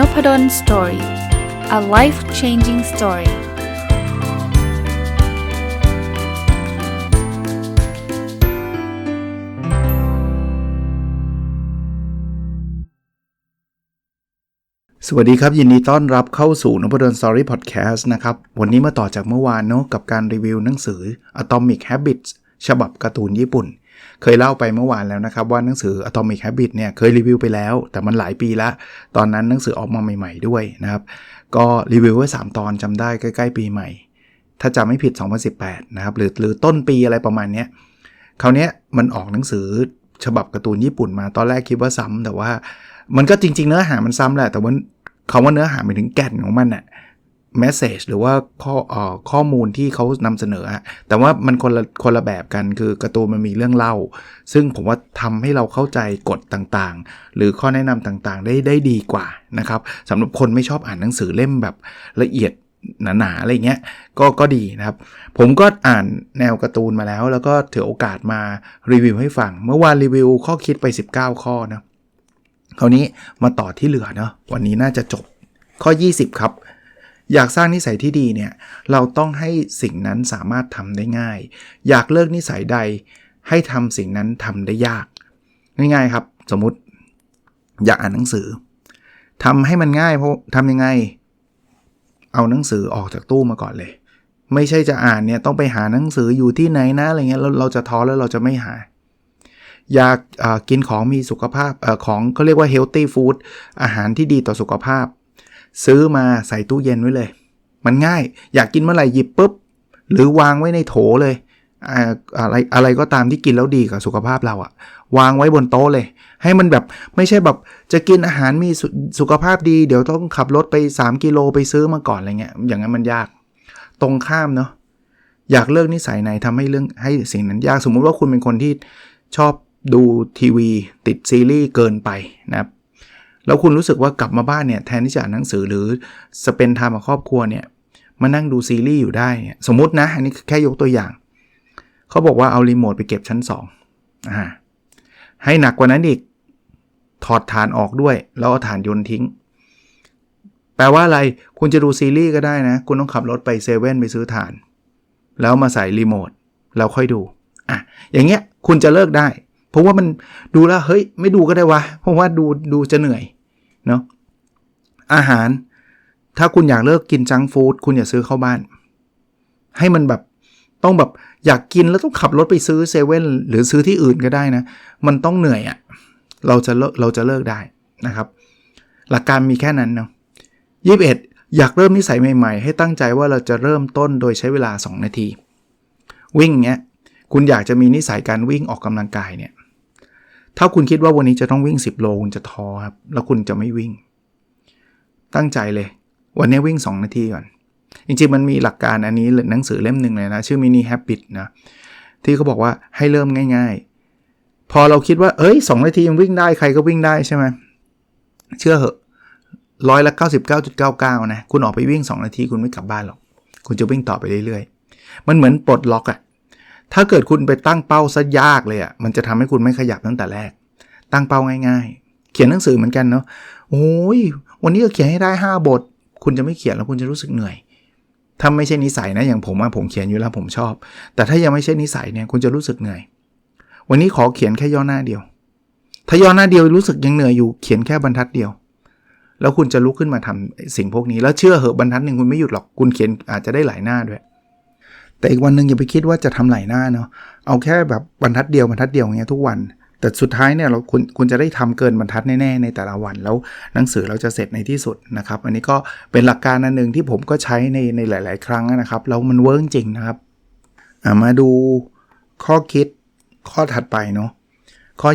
n o p ด d o สตอรี่ a life changing story สวัสดีครับ ยินดีต้อนรับเข้าสู่นพดลสตอรี่พอดแคสต์นะครับ วันนี้มาต่อจากเมื่อวานเนาะกับการรีวิวหนังสือ Atomic Habits ฉบับการ์ตูนญี่ปุ่น เคยเล่าไปเมื่อวานแล้วนะครับ ว่าหนังสือ Atomic Habit เนี่ยเคยรีวิวไปแล้ว แต่มันหลายปีละ ตอนนั้นหนังสือออกมาใหม่ ๆ ด้วยนะครับ ก็รีวิวไว้ 3 ตอนจำได้ใกล้ ๆ ปีใหม่ ถ้าจำไม่ผิด 2018 นะครับหรือหรือต้นปีอะไรประมาณนี้คราวนี้มันออกหนังสือฉบับการ์ตูนญี่ปุ่นมาตอนแรกคิดว่าซ้ำแต่ว่ามันก็จริง ๆ เนื้อหามันซ้ำแหละแต่ว่าคาว่าเนื้อหาหมายถึงแก่นของมันอะ เมสเซจหรือว่าข้ออข้อมูลที่เขานำเสนอ แต่ว่ามันคนละคนละแบบกันคือการ์ตูนมันมีเรื่องเล่า ซึ่งผมว่าทำให้เราเข้าใจกฎต่างๆ หรือข้อแนะนำต่างๆ ได้ได้ดีกว่านะครับสำหรับคนไม่ชอบอ่านหนังสือเล่มแบบละเอียดหนาๆอะไรเงี้ยก็ก็ดีนะครับ ผมก็อ่านแนวการ์ตูนมาแล้ว แล้วก็ถือโอกาสมารีวิวให้ฟัง เมื่อวานรีวิวข้อคิดไป 19 ข้อนะคราวนี้มาต่อที่เหลือเนาะวันนี้น่าจะจบข้อ 20 ครับ อยากสร้างนิสัยที่ดีเนี่ยเราต้องให้สิ่งนั้นสามารถทำได้ง่าย อยากเลิกนิสัยใด ให้ทำสิ่งนั้นทำได้ยาก ง่ายๆครับ สมมติอยากอ่านหนังสือทำให้มันง่ายเพราะทำยังไง เอาหนังสือออกจากตู้มาก่อนเลย ไม่ใช่จะอ่านเนี่ยต้องไปหาหนังสืออยู่ที่ไหนนะอะไรเงี้ยเราเราจะท้อแล้วเราจะไม่หาอยากกินของมีสุขภาพอของเขาเรียกว่า healthy food อาหารที่ดีต่อสุขภาพ ซื้อมาใส่ตู้เย็นไว้เลย มันง่าย อยากกินเมื่อไหร่หยิบปุ๊บ หรือวางไว้ในโถเลยอะไรอะไรก็ตามที่กินแล้วดีกับสุขภาพเราอะวางไว้บนโต๊ะเลย ให้มันแบบไม่ใช่แบบจะกินอาหารมีสสุขภาพดี เดี๋ยวต้องขับรถไป 3 กิโลไปซื้อมาก่อนอะไรเงี้ยอย่างนั้นมันยาก ตรงข้ามเนาะอยากเลิกนิสัยไหนทำให้เรื่องให้สิ่งนั้นยากสมมุติว่าคุณเป็นคนที่ชอบดูทีวี ติดซีรีส์เกินไปนะครับ แล้วคุณรู้สึกว่ากลับมาบ้านเนี่ยแทนที่จะอ่านหนังสือหรือสเปนทามกับครอบครัวเนี่ยมานั่งดูซีรีส์อยู่ได้ สมมตินะ อันนี้แค่ยกตัวอย่าง เขาบอกว่าเอารีโมทไปเก็บชั้น2อ่าให้หนักกว่านั้นอีก ถอดฐานออกด้วย แล้วเอาฐานโยนทิ้ง แปลว่าอะไร คุณจะดูซีรีส์ก็ได้นะ คุณต้องขับรถไปเซเว่นไปซื้อฐาน แล้วมาใส่รีโมทแล้วค่อยดู อะ อย่างเงี้ย คุณจะเลิกได้ เพราะว่ามันดูแล้ว เฮ้ย ไม่ดูก็ได้วะ เพราะว่าดูดูจะเหนื่อย เนาะอาหาร ถ้าคุณอยากเลิกกินจังฟู้ดคุณอย่าซื้อเข้าบ้าน ให้มันแบบต้องแบบอยากกินแล้วต้องขับรถไปซื้อเซเว่นหรือซื้อที่อื่นก็ได้นะ มันต้องเหนื่อยอะ่ะเราจะเลิกเราจะเลิกได้นะครับ หลักการมีแค่นั้นเนาะยี่สิบเอ็ดอยากเริ่มนิสัยใหม่ๆ ให้ตั้งใจว่าเราจะเริ่มต้นโดยใช้เวลา 2 นาที วิ่งเงี้ยคุณอยากจะมีนิสัยการวิ่งออกกำลังกายเนี่ย ถ้าคุณคิดว่าวันนี้จะต้องวิ่ง 10 โลคุณจะท้อครับ แล้วคุณจะไม่วิ่ง ตั้งใจเลย วันนี้วิ่ง 2 นาทีก่อน จริงๆ มันมีหลักการอันนี้หนังสือเล่มหนึ่งเลยนะ ชื่อ mini habit นะ ที่เขาบอกว่าให้เริ่มง่าย ๆ พอเราคิดว่า เอ้ย 2 นาทียังวิ่งได้ ใครก็วิ่งได้ใช่ไหม เชื่อเหอะร้อยละ 99.99 นะ คุณออกไปวิ่ง 2 นาที คุณไม่กลับบ้านหรอก คุณจะวิ่งต่อไปเรื่อยๆ มันเหมือนปลดล็อกอะ ถ้าเกิดคุณไปตั้งเป้าซะยากเลยอะ่ะมันจะทำให้คุณไม่ขยับตั้งแต่แรก ตั้งเป้าง่าย ๆ เขียนหนังสือเหมือนกันเนาะโอ้ยวันนี้ก็เขียนให้ได้ 5 บท คุณจะไม่เขียนแล้วคุณจะรู้สึกเหนื่อยถ้าไม่ใช่นิสัยนะอย่างผมว่าผมเขียนอยู่แล้วผมชอบ แต่ถ้ายังไม่ใช่นิสัยเนี่ยคุณจะรู้สึกเหนื่อย วันนี้ขอเขียนแค่ย่อหน้าเดียว ถ้าย่อหน้าเดียวรู้สึกยังเหนื่อยอยู่เขียนแค่บรรทัดเดียว แล้วคุณจะลุกขึ้นมาทำสิ่งพวกนี้ แล้วเชื่อเหอะบรรทัดหนึ่งคุณไม่หยุดหรอกคุณเขียนอาจจะได้หลายหน้าด้วย แต่อีกวันหนึ่งอย่าไปคิดว่าจะทำหลายหน้าเนาะเอาแค่แบบบรรทัดเดียวบรรทัดเดียวอย่างเงี้ยทุกวัน แต่สุดท้ายเนี่ยเราคุณคุณจะได้ทำเกินบรรทัดแน่ๆในแต่ละวัน แล้วหนังสือเราจะเสร็จในที่สุดนะครับ อันนี้ก็เป็นหลักการอันหนึ่งที่ผมก็ใช้ในในหลาย ๆ ครั้งนะครับแล้วมันเวิร์กจริงนะครับมาดูข้อคิดข้อถัดไปเนาะข้อ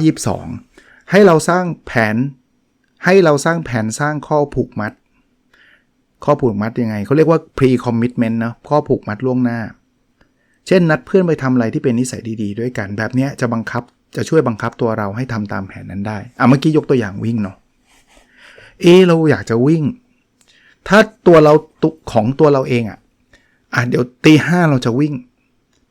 22 ให้เราสร้างแผน ให้เราสร้างแผนสร้างข้อผูกมัด ข้อผูกมัดยังไงเขาเรียกว่า pre commitment นะข้อผูกมัดล่วงหน้า เช่นนัดเพื่อนไปทำอะไรที่เป็นนิสัยดีๆ ด้วยกัน แบบนี้จะบังคับจะช่วยบังคับตัวเราให้ทำตามแผนนั้นได้อะเมื่อกี้ยกตัวอย่างวิ่งเนาะเอเราอยากจะวิ่ง ถ้าตัวเราตุของตัวเราเองอะ่ะอะเดี๋ยวตีห้าเราจะวิ่ง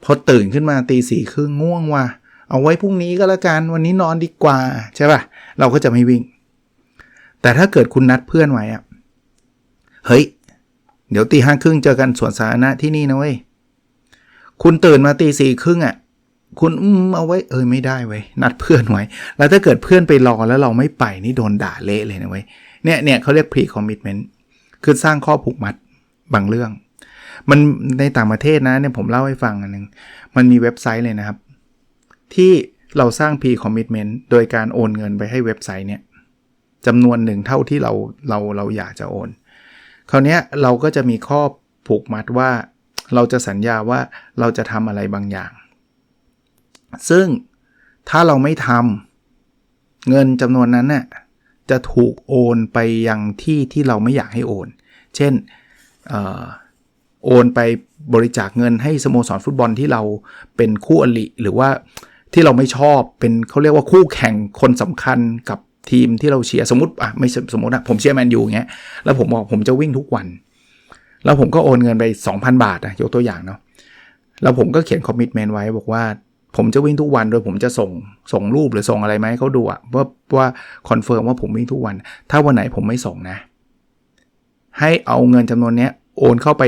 พอตื่นขึ้นมาตีสี่ครึ่งง่วงว่ะเอาไว้พรุ่งนี้ก็แล้วกันวันนี้นอนดีกว่าใช่ป่ะ เราก็จะไม่วิ่ง แต่ถ้าเกิดคุณนัดเพื่อนไว้อะเฮ้ย เดี๋ยวตีห้าครึ่งเจอกันสวนสาธารณะที่นี่นะเว้ย คุณตื่นมาตีสี่ครึ่งอะ่ะ คุณอืมเอาไว้เออไม่ได้เว้ยนัดเพื่อนไว้ แล้วถ้าเกิดเพื่อนไปรอแล้วเราไม่ไปนี่โดนด่าเละเลยนะเว้ยเนี่ยเนี่ยเขาเรียก pre commitment คือสร้างข้อผูกมัดบางเรื่อง มันในต่างประเทศนะเนี่ยผมเล่าให้ฟังอันหนึ่งมันมีเว็บไซต์เลยนะครับ ที่เราสร้าง pre commitment โดยการโอนเงินไปให้เว็บไซต์เนี่ยจำนวนหนึ่งเท่าที่เราเราเราอยากจะโอน คราวนี้เราก็จะมีข้อผูกมัดว่า เราจะสัญญาว่าเราจะทำอะไรบางอย่าง ซึ่งถ้าเราไม่ทำเงินจำนวนนั้นน่ะจะถูกโอนไปยังที่ที่เราไม่อยากให้โอน เช่นออโอนไปบริจาคเงินให้สโมสรฟุตบอลที่เราเป็นคู่อริหรือว่าที่เราไม่ชอบเป็นเขาเรียกว่าคู่แข่งคนสำคัญกับทีมที่เราเชียร์สมมติอะไม่สมมตินะผมเชียร์แมนยูเงี้ยแล้วผมบอกผมจะวิ่งทุกวัน แล้วผมก็โอนเงินไป 2,000 บาทนะยกตัวอย่างเนาะแล้วผมก็เขียนคอมมิชเมนต์ไว้บอกว่าผมจะวิ่งทุกวันโดยผมจะส่งส่งรูปหรือส่งอะไรไหมเขาดูอะว่าว่าคอนเฟิร์มว่าผมวิ่งทุกวัน ถ้าวันไหนผมไม่ส่งนะ ให้เอาเงินจำนวนนี้โอนเข้าไป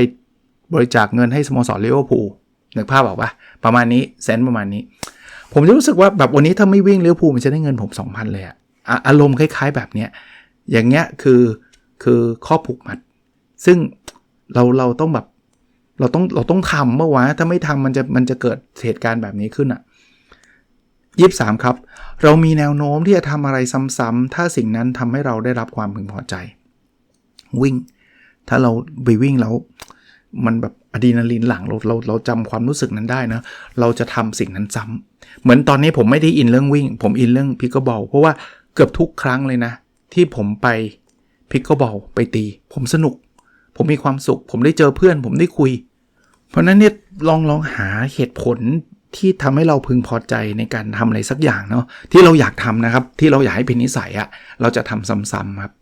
บริจาคเงินให้สโมสรลิเวอร์พูลนึกภาพบอกว่าประมาณนี้เซนประมาณนี้ ผมจะรู้สึกว่าแบบวันนี้ถ้าไม่วิ่งลิเวอร์พูลมันจะได้เงินผม 2,000 เลยอะอะอารมณ์คล้าย ๆ แบบเนี้ยอย่างเงี้ยคือคือข้อผูกมัด ซึ่ง เราเราต้องแบบ เราต้องเราต้องทำเมื่อวะถ้าไม่ทำมันจะมันจะเกิดเหตุการณ์แบบนี้ขึ้นอะยี่สามครับ เรามีแนวโน้มที่จะทำอะไรซ้ำๆถ้าสิ่งนั้นทำให้เราได้รับความพึงพอใจ วิ่ง ถ้าเราไปวิ่งแล้ว มันแบบอะดรีนาลีนหลังเราเราเราจำความรู้สึกนั้นได้นะ เราจะทำสิ่งนั้นซ้ำเหมือนตอนนี้ผมไม่ได้อินเรื่องวิ่ง ผมอินเรื่องพิกเกอร์บอลเพราะว่าเกือบทุกครั้งเลยนะ ที่ผมไปพิกเกอร์บอลไปตี ผมสนุก ผมมีความสุข ผมได้เจอเพื่อน ผมได้คุย เพราะนั้นเนี่ยลองลองหาเหตุผลที่ทำให้เราพึงพอใจในการทำอะไรสักอย่างเนาะที่เราอยากทำนะครับ ที่เราอยากให้เป็นนิสัยอะเราจะทำซ้ำๆครับ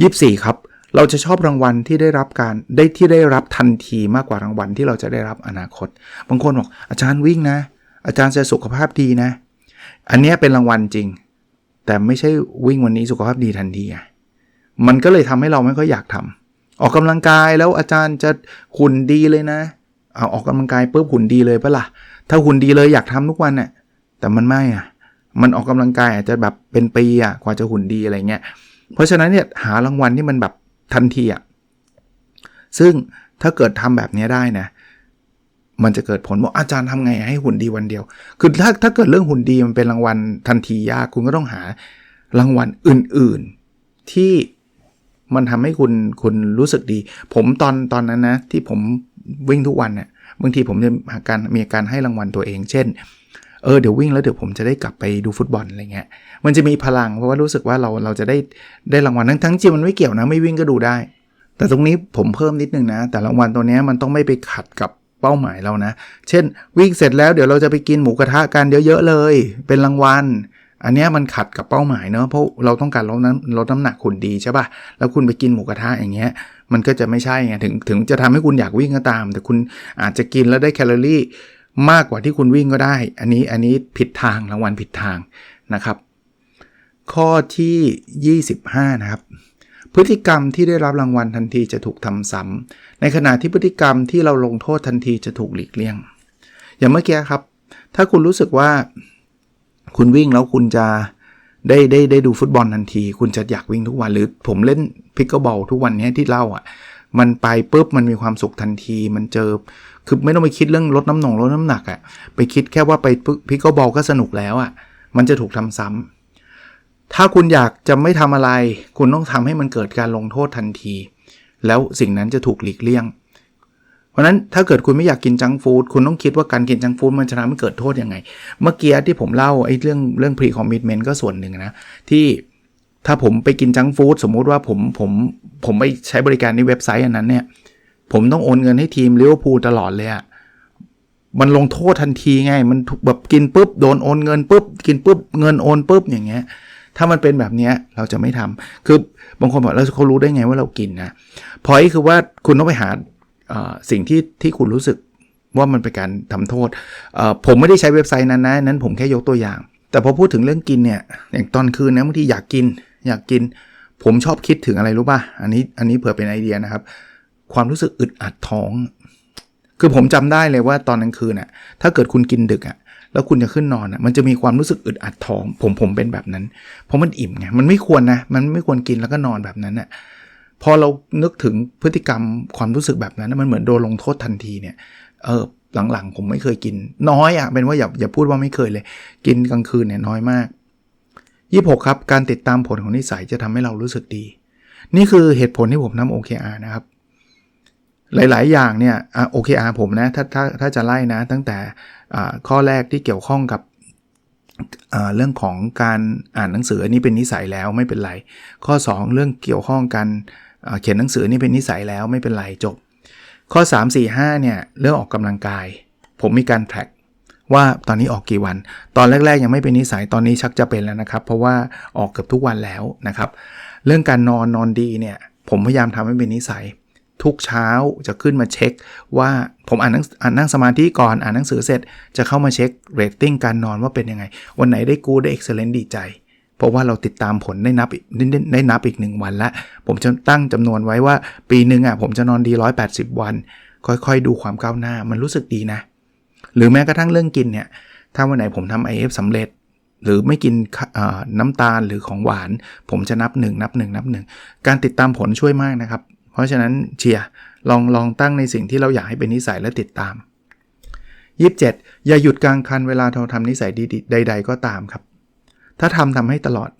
ยี่สี่ครับ เราจะชอบรางวัลที่ได้รับการได้ที่ได้รับทันทีมากกว่ารางวัลที่เราจะได้รับอนาคต บางคนบอกอาจารย์วิ่งนะ อาจารย์จะสุขภาพดีนะ อันนี้เป็นรางวัลจริง แต่ไม่ใช่วิ่งวันนี้สุขภาพดีทันทีอะมันก็เลยทำให้เราไม่ค่อยอยากทำ ออกกำลังกายแล้วอาจารย์จะหุ่นดีเลยนะ เอาออกกำลังกายปุ๊บหุ่นดีเลยปะละ่ะ ถ้าหุ่นดีเลยอยากทำทุกวันเนี่ยแต่มันไม่อะ มันออกกำลังกายอาจจะแบบเป็นปีอะกว่าจะหุ่นดีอะไรเงี้ย เพราะฉะนั้นเนี่ยหารางวัลที่มันแบบทันทีอะ ซึ่งถ้าเกิดทำแบบนี้ได้นะ มันจะเกิดผลว่าอาจารย์ทำไงให้หุ่นดีวันเดียว คือถ้าถ้าเกิดเรื่องหุ่นดีมันเป็นรางวัลทันทียากคุณก็ต้องหารางวัลอื่น ๆ ที่ มันทำให้คุณคุณรู้สึกดี ผมตอนตอนนั้นนะ ที่ผมวิ่งทุกวันเนี่ยบางทีผมจะอาการมีอาการให้รางวัลตัวเอง เช่นเออเดี๋ยววิ่งแล้วเดี๋ยวผมจะได้กลับไปดูฟุตบอลอะไรเงี้ยมันจะมีพลังเพราะว่ารู้สึกว่าเราเราจะได้ได้รางวัลทั้งทั้งจริงมันไม่เกี่ยวนะไม่วิ่งก็ดูได้ แต่ตรงนี้ผมเพิ่มนิดนึงนะ แต่รางวัลตัวนี้มันต้องไม่ไปขัดกับเป้าหมายเรานะ เช่น วิ่งเสร็จแล้วเดี๋ยวเราจะไปกินหมูกระทะกันเยอะๆเลย เป็นรางวัล อันนี้มันขัดกับเป้าหมายเนาะเพราะเราต้องการลดน้ำลดน้ำหนักขุนดีใช่ปะ่ะแล้วคุณไปกินหมูกระทะอย่างเงี้ยมันก็จะไม่ใช่ไงถึงถึงจะทำให้คุณอยากวิ่งก็ตาม แต่คุณอาจจะกินแล้วได้แคลอรี่มากกว่าที่คุณวิ่งก็ได้ อันนี้อันนี้ผิดทางรางวัลผิดทางนะครับ ข้อที่ 25 นะครับ พฤติกรรมที่ได้รับรางวัลทันทีจะถูกทำซ้ำในขณะที่พฤติกรรมที่เราลงโทษทันทีจะถูกหลีกเลี่ยง อย่างเมื่อกี้ครับ ถ้าคุณรู้สึกว่า คุณวิ่งแล้วคุณจะได้ได้ได้ดูฟุตบอลทันที คุณจะอยากวิ่งทุกวันหรือผมเล่นพิกเกอร์บอลทุกวันนี้ที่เล่าอะ มันไปปุ๊บมันมีความสุขทันที มันเจอคือไม่ต้องไปคิดเรื่องลดน้ำหนงลดน้ำหนักอะ่ะไปคิดแค่ว่าไปพิกเกอร์บอลก็สนุกแล้วอะ่ะ มันจะถูกทำซ้ำถ้าคุณอยากจะไม่ทำอะไร คุณต้องทำให้มันเกิดการลงโทษทันที แล้วสิ่งนั้นจะถูกหลีกเลี่ยง เพราะนั้นถ้าเกิดคุณไม่อยากกินจังฟู้ดคุณต้องคิดว่าการกินจังฟู้ดมันจะทำให้เกิดโทษยังไง เมื่อกี้ที่ผมเล่าไอ้เรื่องเรื่องพรีคอมมิชเมนต์ก็ส่วนหนึ่งนะที่ถ้าผมไปกินจังฟู้ดสมมุติว่าผมผมผมไปใช้บริการในเว็บไซต์อันนั้นเนี่ยผมต้องโอนเงินให้ทีมลิเวอร์พูลตลอดเลยอะมันลงโทษทันทีไง มันแบบกินปุ๊บโดนโอนเงินปุ๊บกินปุ๊บเงินโอนปุ๊บอย่างเงี้ย ถ้ามันเป็นแบบนี้เราจะไม่ทำคือบางคนบอกแล้วเขารู้ได้ไงว่าเรากินนะพอยคือว่าคุณต้องไปหา สิ่งที่ที่คุณรู้สึกว่ามันเป็นการทำโทษ ผมไม่ได้ใช้เว็บไซต์นั้นนะนั้นผมแค่ยกตัวอย่าง แต่พอพูดถึงเรื่องกินเนี่ยอย่างตอนคืนนะบางทีอยากกิน อยากกิน ผมชอบคิดถึงอะไรรู้ป่ะ อันนี้อันนี้เผื่อเป็นไอเดียนะครับ ความรู้สึกอึดอัดท้อง คือผมจำได้เลยว่าตอนกลางคืนน่ะถ้าเกิดคุณกินดึกอะแล้วคุณจะขึ้นนอนอะมันจะมีความรู้สึกอึดอัดท้อง ผมผมเป็นแบบนั้น เพราะมันอิ่มไงมันไม่ควรนะมันไม่ควรกินแล้วก็นอนแบบนั้นอะ พอเรานึกถึงพฤติกรรมความรู้สึกแบบนั้นมันเหมือนโดนลงโทษทันทีเนี่ยเออหลังๆ ผมไม่เคยกิน น้อยอะ่ะเป็นว่าอย่าอย่าพูดว่าไม่เคยเลย กินกลางคืนเนี่ยน้อยมาก 26 ครับ การติดตามผลของนิสัยจะทำให้เรารู้สึกดี นี่คือเหตุผลที่ผมทำ OKR นะครับ หลายๆ อย่างเนี่ยโอะ OKR ผมนะถ้าถ้าถ้าจะไล่นะ ตั้งแต่ข้อแรกที่เกี่ยวข้องกับเรื่องของการอ่านหนังสืออันนี้เป็นนิสัยแล้วไม่เป็นไร ข้อ 2 เรื่องเกี่ยวข้องกัน เขียนหนังสือนี่เป็นนิสัยแล้วไม่เป็นไรจบ ข้อ 3 4 5เนี่ยเรื่องออกกำลังกาย ผมมีการแท็กว่าตอนนี้ออกกี่วัน ตอนแรก ๆ ยังไม่เป็นนิสัยตอนนี้ชักจะเป็นแล้วนะครับ เพราะว่าออกเกือบทุกวันแล้วนะครับ เรื่องการนอนนอนดีเนี่ยผมพยายามทำให้เป็นนิสัย ทุกเช้าจะขึ้นมาเช็ค ว่าผมอ่านนังอ่านนั่งสมาธิก่อนอ่านหนังสือเสร็จ จะเข้ามาเช็คเรตติ้งการนอนว่าเป็นยังไง วันไหนได้กูได้เอ็กซ์เลนดีใจ เพราะว่าเราติดตามผลได้นับได้นับอีกหนึ่งวันละผมจะตั้งจำนวนไว้ว่าปีหนึ่งอะผมจะนอนดี 180 วัน ค่อยๆ ดูความก้าวหน้ามันรู้สึกดีนะ หรือแม้กระทั่งเรื่องกินเนี่ยถ้าวันไหนผมทำ IF สำเร็จ หรือไม่กินน้ำตาลหรือของหวาน ผมจะนับ 1 นับ 1 นับ 1 การติดตามผลช่วยมากนะครับ เพราะฉะนั้นเชียร์ลองลองตั้งในสิ่งที่เราอยากให้เป็นนิสัยและติดตาม 27 อย่าหยุดกลางคันเวลาเราทำนิสัยดีๆใด ๆ ก็ตามครับ ถ้าทำทำให้ตลอด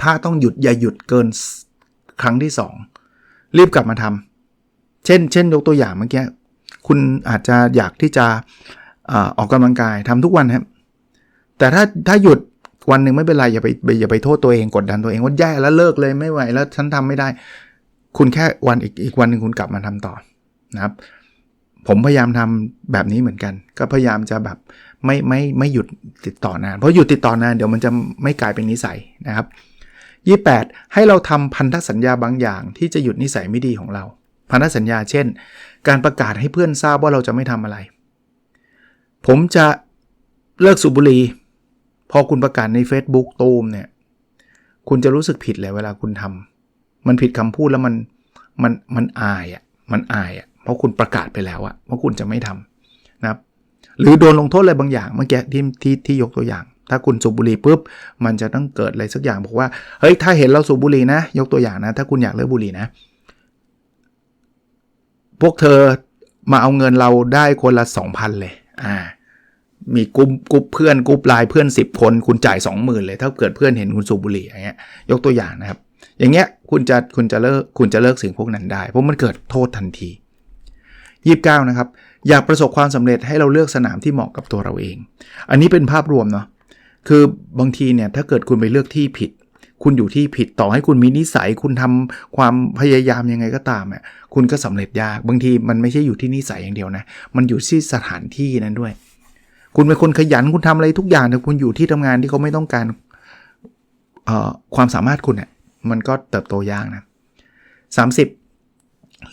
ถ้าต้องหยุดอย่าหยุดเกินครั้งที่ 2 รีบกลับมาทำเช่น เช่นยกตัวอย่างเมื่อกี้คุณอาจจะอยากที่จะอออกกำลังกายทำทุกวันครับแต่ถ้าถ้าหยุดวันหนึ่งไม่เป็นไรอย่าไปอย่าไปโทษตัวเองกดดันตัวเองว่าแย่แล้วเลิกเลยไม่ไหวแล้วฉันทำไม่ได้ คุณแค่วันอีกอีกวันหนึ่งคุณกลับมาทำต่อนะครับ ผมพยายามทำแบบนี้เหมือนกัน ก็พยายามจะแบบ ไม่ไม่ไม่หยุดติดต่อนาน เพราะหยุดติดต่อนานเดี๋ยวมันจะไม่กลายเป็นนิสัยนะครับ 28 ให้เราทำพันธสัญญาบางอย่าง ที่จะหยุดนิสัยไม่ดีของเรา พันธสัญญาเช่น การประกาศให้เพื่อนทราบว่าเราจะไม่ทำอะไร ผมจะเลิกสูบบุหรี่พอคุณประกาศใน Facebook ตูมเนี่ยคุณจะรู้สึกผิดเลยเวลาคุณทำมันผิดคำพูดแล้วมันมันมันอายอะมันอายอะเพราะคุณประกาศไปแล้วอะว่าคุณจะไม่ทำนะครับ หรือโดนลงโทษอะไรบางอย่างเมื่อกี้ที่ที่ที่ยกตัวอย่าง ถ้าคุณสูบบุหรี่ปุ๊บมันจะต้องเกิดอะไรสักอย่างบอกว่าเฮ้ยถ้าเห็นเราสูบบุหรี่นะ ยกตัวอย่างนะ ถ้าคุณอยากเลิกบุหรี่นะ พวกเธอมาเอาเงินเราได้คนละ 2,000 เลยอ่ามีกลุ่มกลุ่มเพื่อนกลุ่มไลน์เพื่อน 10 คนคุณจ่าย 20,000 เลย ถ้าเกิดเพื่อนเห็นคุณสูบบุหรี่อย่างเงี้ยยกตัวอย่างนะครับ อย่างเงี้ยคุณจะคุณจะเลิกคุณจะเลิกสิ่งพวกนั้นได้ เพราะมันเกิดโทษทันที 29 นะครับ อยากประสบความสำเร็จให้เราเลือกสนามที่เหมาะกับตัวเราเอง อันนี้เป็นภาพรวมเนาะคือบางทีเนี่ยถ้าเกิดคุณไปเลือกที่ผิด คุณอยู่ที่ผิดต่อให้คุณมีนิสัย คุณทำความพยายามยังไงก็ตามอะคุณก็สำเร็จยากบางทีมันไม่ใช่อยู่ที่นิสัยอย่างเดียวนะ มันอยู่ที่สถานที่นั้นด้วย คุณเป็นคนขยันคุณทำอะไรทุกอย่างแต่คุณอยู่ที่ทำงานที่เขาไม่ต้องการความสามารถคุณเนี่ยมันก็เติบโตยากนะ30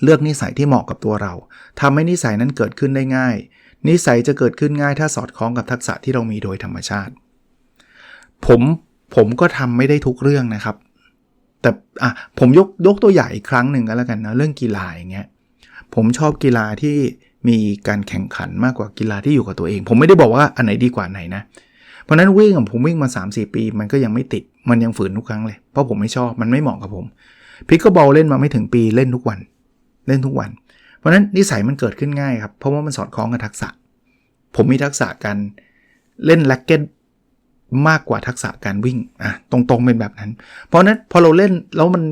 เลือกนิสัยที่เหมาะกับตัวเราทำให้นิสัยนั้นเกิดขึ้นได้ง่าย นิสัยจะเกิดขึ้นง่ายถ้าสอดคล้องกับทักษะที่เรามีโดยธรรมชาติ ผมผมก็ทำไม่ได้ทุกเรื่องนะครับ แต่อะผมยกยกตัวอย่างอีกครั้งหนึ่งก็แล้วกันนะเรื่องกีฬาอย่างเงี้ยผมชอบกีฬาที่มีการแข่งขันมากกว่ากีฬาที่อยู่กับตัวเอง ผมไม่ได้บอกว่าอันไหนดีกว่าไหนนะ เพราะนั้นวิ่งผมวิ่งมา 3-4 ปี มันก็ยังไม่ติดมันยังฝืนทุกครั้งเลย เพราะผมไม่ชอบมันไม่เหมาะกับผมพิกก็บอลเล่นมาไม่ถึงปีเล่นทุกวัน เล่นทุกวัน เพราะฉะนั้นนิสัยมันเกิดขึ้นง่ายครับเพราะว่ามันสอดคล้องกับทักษะ ผมมีทักษะการเล่นแร็กเก็ตมากกว่าทักษะการวิ่งอะตรงๆเป็นแบบนั้น เพราะฉะนั้นพอเราเล่นแล้วมัน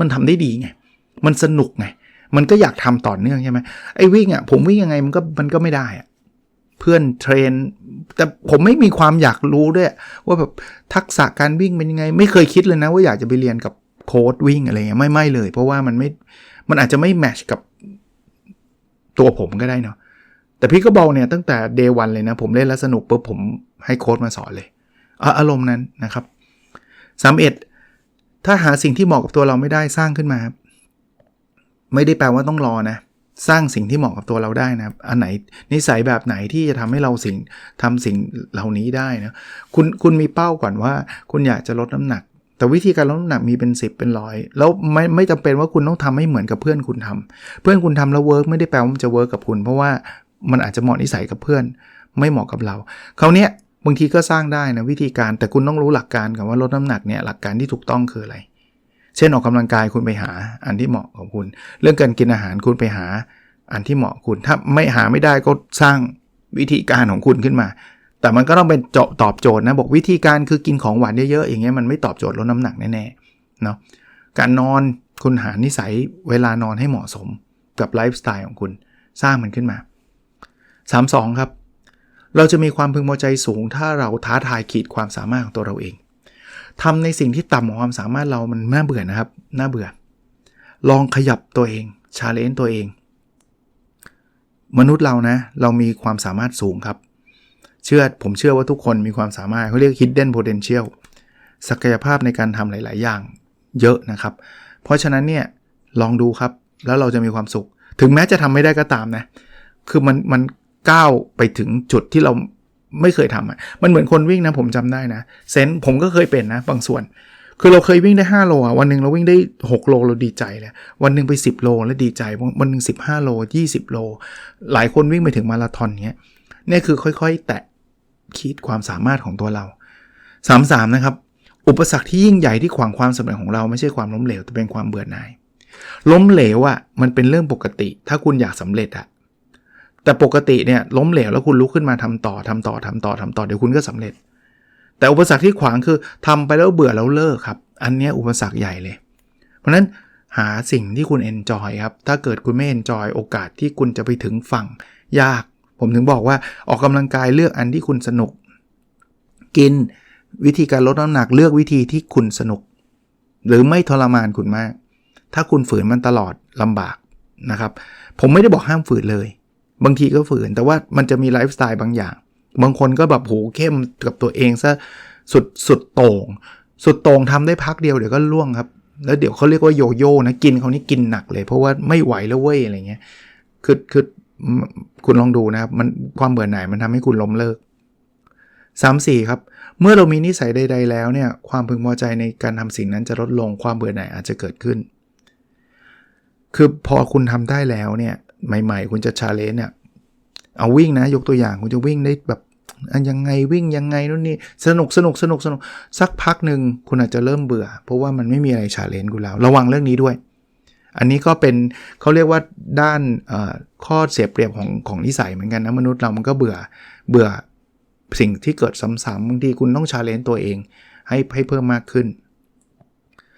มันทำได้ดีไงมันสนุกไงมันก็อยากทำต่อเนื่องใช่ไหมไอ้วิ่งอะผมวิ่งยังไงมันก็มันก็ไม่ได้อะเพื่อนเทรน แต่ผมไม่มีความอยากรู้ด้วย ว่าแบบทักษะการวิ่งเป็นยังไง ไม่เคยคิดเลยนะ ว่าอยากจะไปเรียนกับโค้ดวิ่งอะไรเงี้ยไม่ไม่เลย เพราะว่ามันไม่ มันอาจจะไม่แมชกับตัวผมก็ได้เนาะแต่พี่ก็บอกเนี่ยตั้งแต่เดวันเลยนะ ผมเล่นแล้วสนุกปุ๊บผมให้โค้ดมาสอนเลย อารมณ์นั้นนะครับสามเอ็ดถ้าหาสิ่งที่เหมาะกับตัวเราไม่ได้สร้างขึ้นมาครับไม่ได้แปลว่าต้องรอนะ สร้างสิ่งที่เหมาะกับตัวเราได้นะครับ อันไหนนิสัยแบบไหนที่จะทำให้เราสิ่งทำสิ่งเหล่านี้ได้นะคุณคุณมีเป้าก่อนว่า คุณอยากจะลดน้ำหนัก แต่วิธีการลดน้ำหนักมีเป็น 10 เป็นร้อยแล้วไม่ไม่จำเป็นว่าคุณต้องทำให้เหมือนกับเพื่อนคุณทำเพื่อนคุณทำแล้วเวิร์กไม่ได้แปลว่ามันจะเวิร์กกับคุณ เพราะว่ามันอาจจะเหมาะนิสัยกับเพื่อน ไม่เหมาะกับเราคราวเนี้ยบางทีก็สร้างได้นะวิธีการแต่คุณต้องรู้หลักการกับว่าลดน้ำหนักเนี่ยหลักการที่ถูกต้องคืออะไร เช่นออกกำลังกายคุณไปหาอันที่เหมาะกับคุณ เรื่องการกินอาหารคุณไปหาอันที่เหมาะคุณ ถ้าไม่หาไม่ได้ก็สร้างวิธีการของคุณขึ้นมา แต่มันก็ต้องเป็นเจาะตอบโจทย์นะบอกวิธีการคือกินของหวานเยอะๆอย่างเงี้ยมันไม่ตอบโจทย์ลดน้ำหนักแน่ๆเนาะการนอนคุณหานิสัยเวลานอนให้เหมาะสมกับไลฟ์สไตล์ของคุณสร้างมันขึ้นมา 32 ครับ เราจะมีความพึงพอใจสูง ถ้าเราท้าทายขีดความสามารถของตัวเราเองทำในสิ่งที่ต่ำของความสามารถเรามันน่าเบื่อนะครับน่าเบื่อ ลองขยับตัวเองชาเลนจ์ตัวเอง มนุษย์เรานะ เรามีความสามารถสูงครับ เชื่อผมเชื่อว่าทุกคนมีความสามารถเขาเรียก hidden potential ศักยภาพในการทำหลาย ๆ อย่างเยอะนะครับ เพราะฉะนั้นเนี่ยลองดูครับแล้วเราจะมีความสุข ถึงแม้จะทำไม่ได้ก็ตามนะ คือมันมันก้าวไปถึงจุดที่เราไม่เคยทำอะ มันเหมือนคนวิ่งนะผมจำได้นะเซนผมก็เคยเป็นนะบางส่วน คือเราเคยวิ่งได้ 5 โลอะวันหนึ่งเราวิ่งได้ 6 โลเราดีใจเลยวันหนึ่งไป 10 โลแล้วดีใจวันหนึ่ง15 โล 20 โล หลายคนวิ่งไปถึงมาราธอนเนี้ยนี่คือค่อย ๆ แตะ ขีดความสามารถของตัวเรา 33 นะครับ อุปสรรคที่ยิ่งใหญ่ที่ขวางความสำเร็จของเราไม่ใช่ความล้มเหลวแต่เป็นความเบื่อหน่าย ล้มเหลวอะมันเป็นเรื่องปกติ ถ้าคุณอยากสำเร็จอะแต่ปกติเนี่ยล้มเหลวแล้วคุณลุกขึ้นมาทำต่อทำต่อทำต่อทำต่อเดี๋ยวคุณก็สำเร็จ แต่อุปสรรคที่ขวางคือทำไปแล้วเบื่อแล้วเลิกครับ อันนี้อุปสรรคใหญ่เลย เพราะฉะนั้นหาสิ่งที่คุณเอนจอยครับ ถ้าเกิดคุณไม่เอนจอยโอกาสที่คุณจะไปถึงฝั่งยาก ผมถึงบอกว่าออกกำลังกายเลือกอันที่คุณสนุก กินวิธีการลดน้ำหนักเลือกวิธีที่คุณสนุก หรือไม่ทรมานคุณมาก ถ้าคุณฝืนมันตลอดลำบากนะครับ ผมไม่ได้บอกห้ามฝืนเลย บางทีก็ฝืนแต่ว่ามันจะมีไลฟ์สไตล์บางอย่าง บางคนก็แบบโหเข้มกับตัวเองซะสุดสุดโต่ง สุดโต่งทำได้พักเดียวเดี๋ยวก็ล่วงครับ แล้วเดี๋ยวเขาเรียกว่าโยโย่นะกินเขานี่กินหนักเลย เพราะว่าไม่ไหวแล้วเว้ยอะไรเงี้ยคือคือ คุณลองดูนะครับ มันความเบื่อหน่ายมันทำให้คุณล้มเลิก 3 4 ครับ เมื่อเรามีนิสัยใด ๆ แล้วเนี่ยความพึงพอใจในการทำสิ่งนั้นจะลดลงความเบื่อหน่ายอาจจะเกิดขึ้น คือพอคุณทำได้แล้วเนี่ยใหม่ ๆ คุณจะชาเลนจ์เนี่ยเอาวิ่งนะยกตัวอย่างคุณจะวิ่งได้แบบอันยังไงวิ่งยังไงนู่นนี่สนุกสนุกสนุกสนุกสักพักหนึ่งคุณอาจจะเริ่มเบื่อ เพราะว่ามันไม่มีอะไรชาเลนจ์คุณแล้ว ระวังเรื่องนี้ด้วย อันนี้ก็เป็นเขาเรียกว่าด้านข้อเสียเปรียบของของนิสัยเหมือนกันนะมนุษย์เรามันก็เบื่อเบื่อสิ่งที่เกิดซ้ำๆบางทีคุณต้องชาเลนจ์ตัวเอง ให้ให้เพิ่มมากขึ้น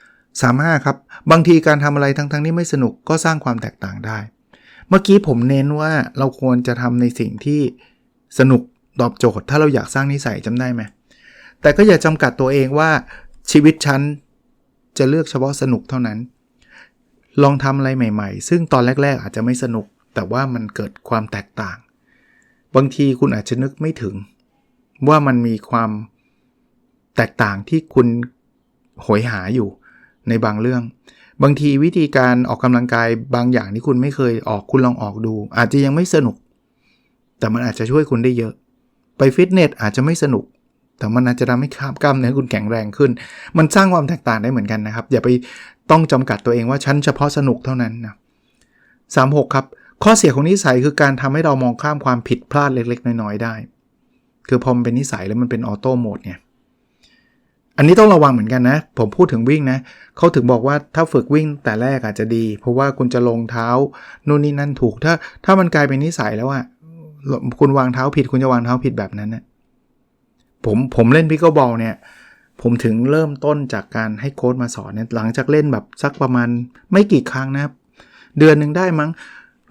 35ครับ บางทีการทำอะไรทั้งๆที่ไม่สนุกก็สร้างความแตกต่างได้ เมื่อกี้ผมเน้นว่าเราควรจะทำในสิ่งที่สนุกตอบโจทย์ ถ้าเราอยากสร้างนิสัยจำได้ไหมแต่ก็อย่าจำกัดตัวเองว่าชีวิตฉันจะเลือกเฉพาะสนุกเท่านั้น ลองทำอะไรใหม่ๆ ซึ่งตอนแรก ๆ อาจจะไม่สนุก แต่ว่ามันเกิดความแตกต่าง บางทีคุณอาจจะนึกไม่ถึง ว่ามันมีความแตกต่างที่คุณโหยหาอยู่ในบางเรื่อง บางทีวิธีการออกกำลังกายบางอย่างที่คุณไม่เคยออกคุณลองออกดู อาจจะยังไม่สนุก แต่มันอาจจะช่วยคุณได้เยอะ ไปฟิตเนสอาจจะไม่สนุกแต่มันอาจจะทำให้กล้ามเนื้อคุณแข็งแรงขึ้น มันสร้างความแตกต่างได้เหมือนกันนะครับ อย่าไป ต้องจำกัดตัวเองว่าฉันเฉพาะสนุกเท่านั้นนะสามหกครับ ข้อเสียของนิสัยคือการทำให้เรามองข้ามความผิดพลาดเล็ก ๆ น้อย ๆ ได้ คือพอมันเป็นนิสัยแล้วมันเป็นออโต้โหมดเนี่ยอันนี้ต้องระวังเหมือนกันนะ ผมพูดถึงวิ่งนะเขาถึงบอกว่าถ้าฝึกวิ่งแต่แรกอาจจะดี เพราะว่าคุณจะลงเท้านู่นนี่นั่นถูก ถ้าถ้ามันกลายเป็นนิสัยแล้วอะคุณวางเท้าผิด คุณจะวางเท้าผิดแบบนั้นนะผมผมเล่นพิกเกิลบอลเนี่ย ผมถึงเริ่มต้นจากการให้โค้ดมาสอนเนี่ยหลังจากเล่นแบบสักประมาณไม่กี่ครั้งนะครับ เดือนหนึ่งได้มั้ง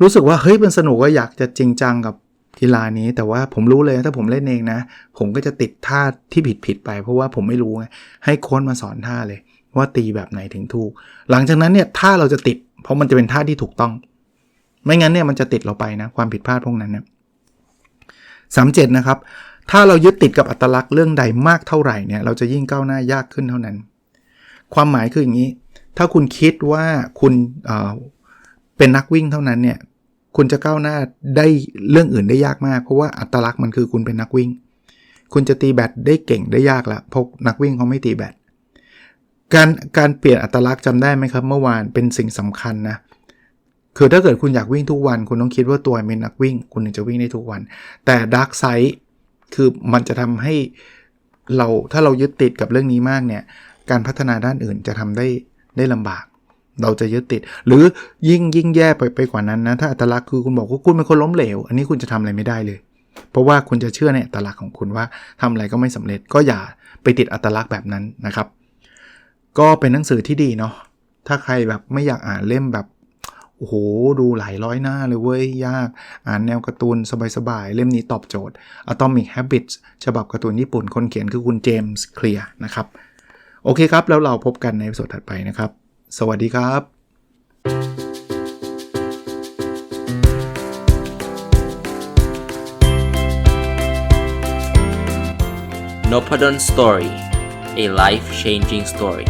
รู้สึกว่าเฮ้ยมันสนุกก็อยากจะจริงจังกับกีฬานี้ แต่ว่าผมรู้เลยถ้าผมเล่นเองนะ ผมก็จะติดท่าที่ผิดผิดไปเพราะว่าผมไม่รู้ไงให้โค้ดมาสอนท่าเลยว่าตีแบบไหนถึงถูก หลังจากนั้นเนี่ยท่าเราจะติด เพราะมันจะเป็นท่าที่ถูกต้อง ไม่งั้นเนี่ยมันจะติดเราไปนะความผิดพลาดพวกนั้นเนี่ยสามเจ็ดนะครับ ถ้าเรายึดติดกับอัตลักษณ์เรื่องใดมากเท่าไหร่เนี่ยเราจะยิ่งก้าวหน้ายากขึ้นเท่านั้น ความหมายคืออย่างนี้ ถ้าคุณคิดว่าคุณเเป็นนักวิ่งเท่านั้นเนี่ยคุณจะก้าวหน้าได้เรื่องอื่นได้ยากมาก เพราะว่าอัตลักษณ์มันคือคุณเป็นนักวิ่ง คุณจะตีแบตได้เก่งได้ยากละเพราะนักวิ่งเขาไม่ตีแบตการการเปลี่ยนอัตลักษณ์จำได้ไหมครับ เมื่อวานเป็นสิ่งสำคัญนะคือถ้าเกิดคุณอยากวิ่งทุกวัน คุณต้องคิดว่าตัวเป็นนักวิ่ง คุณถึงจะวิ่งได้ทุกวัน แต่ดาร์กไซด์ คือมันจะทำให้เราถ้าเรายึดติดกับเรื่องนี้มากเนี่ย การพัฒนาด้านอื่นจะทำได้ได้ลำบาก เราจะยึดติด หรือยิ่งยิ่งแย่ไปไปกว่านั้นนะ ถ้าอัตลักษณ์คือคุณบอกว่าคุณเป็นคนล้มเหลว อันนี้คุณจะทำอะไรไม่ได้เลย เพราะว่าคุณจะเชื่อในอัตลักษณ์ของคุณว่าทำอะไรก็ไม่สำเร็จ ก็อย่าไปติดอัตลักษณ์แบบนั้นนะครับ ก็เป็นหนังสือที่ดีเนาะ ถ้าใครแบบไม่อยากอ่านเล่มแบบ โอ้โห ดูหลายร้อยหน้าเลยเว้ย ยาก อ่านแนวการ์ตูนสบายๆ เล่มนี้ตอบโจทย์ Atomic Habits ฉบับการ์ตูนญี่ปุ่นคนเขียนคือคุณเจมส์เคลียร์นะครับ โอเคครับ แล้วเราพบกันในสดถัดไปนะครับ สวัสดีครับ n o p a d o n Story, a life changing story.